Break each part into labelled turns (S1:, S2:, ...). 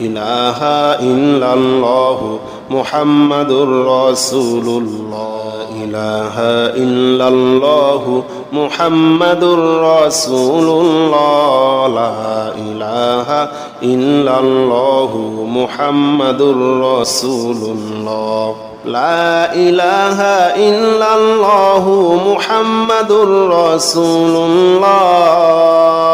S1: إله إلا الله محمد رسول الله. إله إلا الله محمد رسول الله. لا إله إلا الله محمد رسول الله. لا إله إلا الله محمد رسول الله.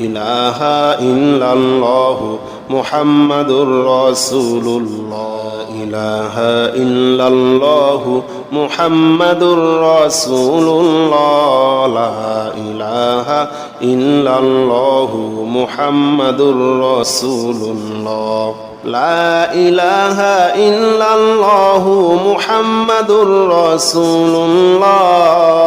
S1: إله إلا الله محمد رسول الله. إله إلا الله محمد رسول الله. لا إله إلا الله محمد رسول الله. لا إله إلا الله محمد رسول الله.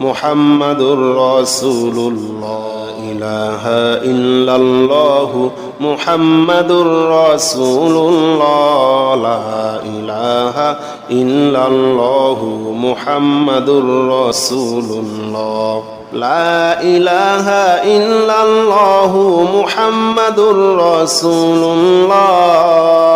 S1: محمد رسول الله إله إلا الله محمد رسول الله لا إله إلا الله محمد رسول الله لا إله إلا الله محمد رسول الله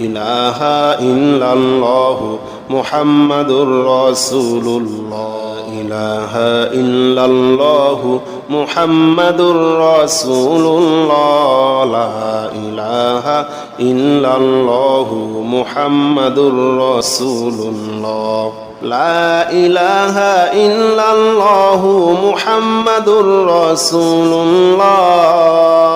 S1: إله إلا الله محمد رسول الله إله إلا الله محمد رسول الله لا إله إلا الله محمد رسول الله لا إله إلا الله محمد رسول الله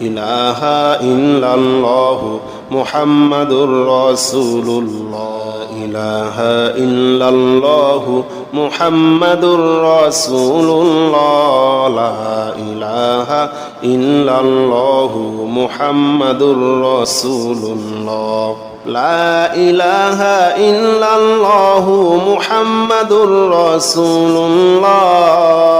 S1: إله إلا الله محمد رسول الله. إله إلا الله محمد رسول الله. لا إله إلا الله محمد رسول الله. لا إله إلا الله محمد رسول الله.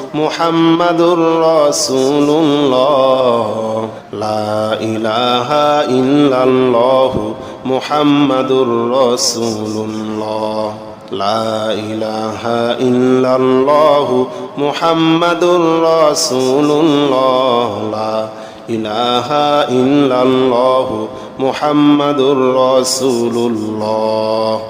S1: মুহাম্মাদুর রাসূলুল্লাহ। লা ইলাহা ইল্লাল্লাহু মুহাম্মাদুর রাসূলুল্লাহ। লা ইলাহা ইল্লাল্লাহু মুহাম্মাদুর রাসূলুল্লাহ। লা ইলাহা ইল্লাল্লাহু মুহাম্মাদুর রাসূলুল্লাহ।